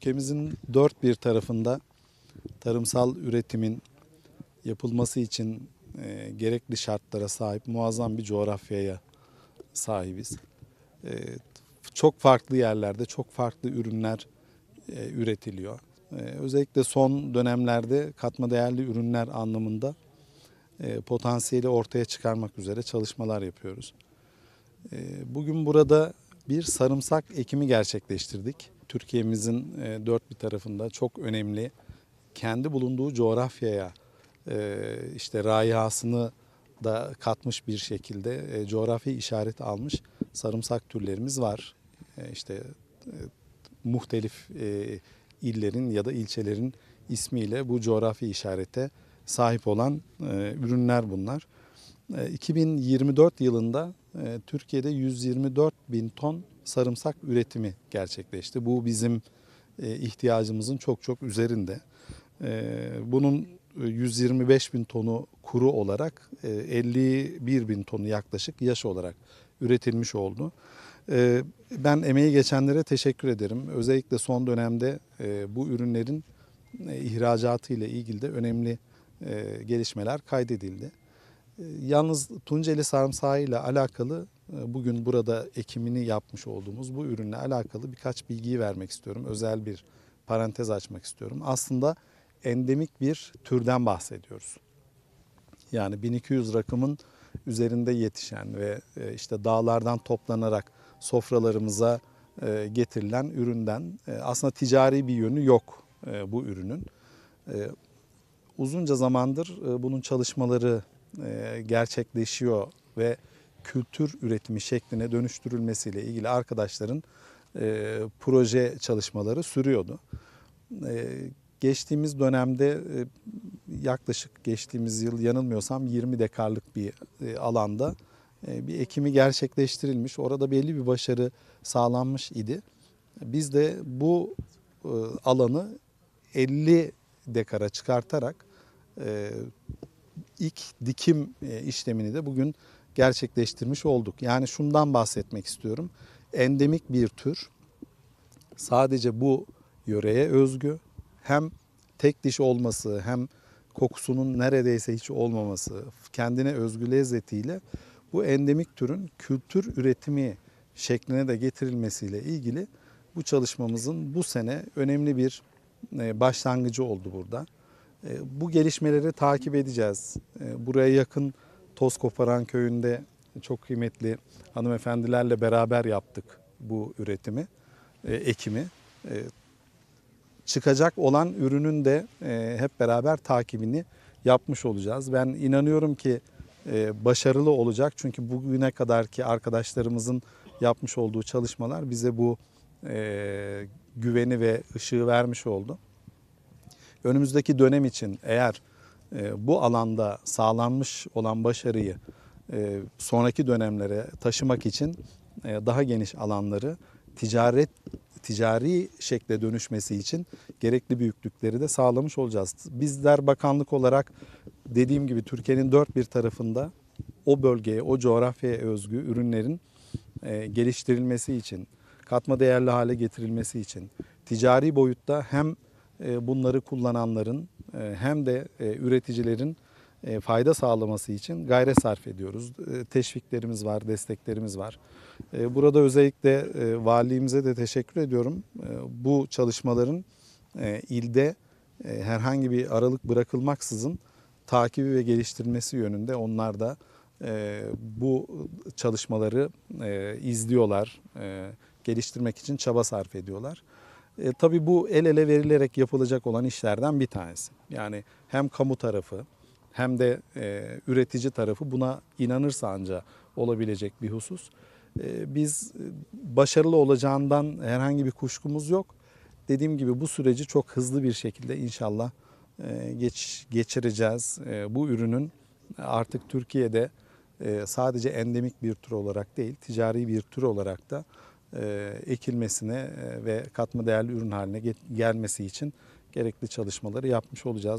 Ülkemizin dört bir tarafında tarımsal üretimin yapılması için e, gerekli şartlara sahip muazzam bir coğrafyaya sahibiz. E, çok farklı yerlerde çok farklı ürünler e, üretiliyor. E, özellikle son dönemlerde katma değerli ürünler anlamında e, potansiyeli ortaya çıkarmak üzere çalışmalar yapıyoruz. E, bugün burada bir sarımsak ekimi gerçekleştirdik. Türkiye'mizin e, dört bir tarafında çok önemli kendi bulunduğu coğrafyaya e, işte rayasını da katmış bir şekilde e, coğrafi işaret almış sarımsak türlerimiz var. İşte muhtelif illerin ya da ilçelerin ismiyle bu coğrafi işarete sahip olan ürünler bunlar. E, 2024 yılında Türkiye'de 124 bin ton sarımsak üretimi gerçekleşti. Bu bizim e, ihtiyacımızın çok çok üzerinde. E, bunun 125 bin tonu kuru olarak, e, 51 bin tonu yaklaşık yaş olarak üretilmiş oldu. E, Ben emeği geçenlere teşekkür ederim. Özellikle son dönemde e, bu ürünlerin e, ihracatı ile ilgili de önemli e, gelişmeler kaydedildi. E, Yalnız Tunceli sarımsağı ile alakalı e, bugün burada ekimini yapmış olduğumuz bu ürünle alakalı birkaç bilgiyi vermek istiyorum. Özel bir parantez açmak istiyorum. Aslında endemik bir türden bahsediyoruz. Yani 1200 rakımın üzerinde yetişen ve e, işte dağlardan toplanarak sofralarımıza e, getirilen üründen e, aslında ticari bir yönü yok bu ürünün. Uzunca zamandır bunun çalışmaları gerçekleşiyor ve kültür üretimi şekline dönüştürülmesiyle ilgili arkadaşların e, proje çalışmaları sürüyordu. E, Geçtiğimiz dönemde e, yaklaşık geçtiğimiz yıl yanılmıyorsam 20 dekarlık bir e, alanda e, bir ekimi gerçekleştirilmiş. Orada belli bir başarı sağlanmış idi. Biz de bu e, alanı 50 dekara çıkartarak e, ilk dikim e, işlemini de bugün gerçekleştirmiş olduk. Yani şundan bahsetmek istiyorum. Endemik bir tür sadece bu yöreye özgü hem tek diş olması hem kokusunun neredeyse hiç olmaması kendine özgü lezzetiyle bu endemik türün kültür üretimi şekline de getirilmesiyle ilgili bu çalışmamızın bu sene önemli bir e, başlangıcı oldu burada. E, Bu gelişmeleri takip edeceğiz. E, Buraya yakın Toz Koparan köyünde çok kıymetli hanımefendilerle beraber yaptık bu üretimi, e, ekimi. E, Çıkacak olan ürünün de e, hep beraber takibini yapmış olacağız. Ben inanıyorum ki e, başarılı olacak çünkü bugüne kadarki arkadaşlarımızın yapmış olduğu çalışmalar bize bu e, güveni ve ışığı vermiş oldu önümüzdeki dönem için eğer bu alanda sağlanmış olan başarıyı e, sonraki dönemlere taşımak için e, daha geniş alanları ticaret ticari şekle dönüşmesi için gerekli büyüklükleri de sağlamış olacağız. Bizler bakanlık olarak dediğim gibi Türkiye'nin dört bir tarafında o bölgeye, o coğrafyaya özgü ürünlerin e, geliştirilmesi için, katma değerli hale getirilmesi için ticari boyutta hem e, bunları kullananların e, hem de e, üreticilerin e, fayda sağlaması için gayret sarf ediyoruz. E, Teşviklerimiz var, desteklerimiz var. E, Burada özellikle e, valiliğimize de teşekkür ediyorum. E, Bu çalışmaların e, ilde e, herhangi bir aralık bırakılmaksızın takibi ve geliştirilmesi yönünde onlar da e, bu çalışmaları e, izliyorlar, e, geliştirmek için çaba sarf ediyorlar. E, tabii bu el ele verilerek yapılacak olan işlerden bir tanesi. Yani hem kamu tarafı hem de e, üretici tarafı buna inanırsa anca olabilecek bir husus. E, biz başarılı olacağından herhangi bir kuşkumuz yok. Dediğim gibi bu süreci çok hızlı bir şekilde inşallah e, geç geçireceğiz. E, bu ürünün artık Türkiye'de e, sadece endemik bir tür olarak değil, ticari bir tür olarak da ekilmesine e, ve katma değerli ürün haline gelmesi için gerekli çalışmaları yapmış olacağız.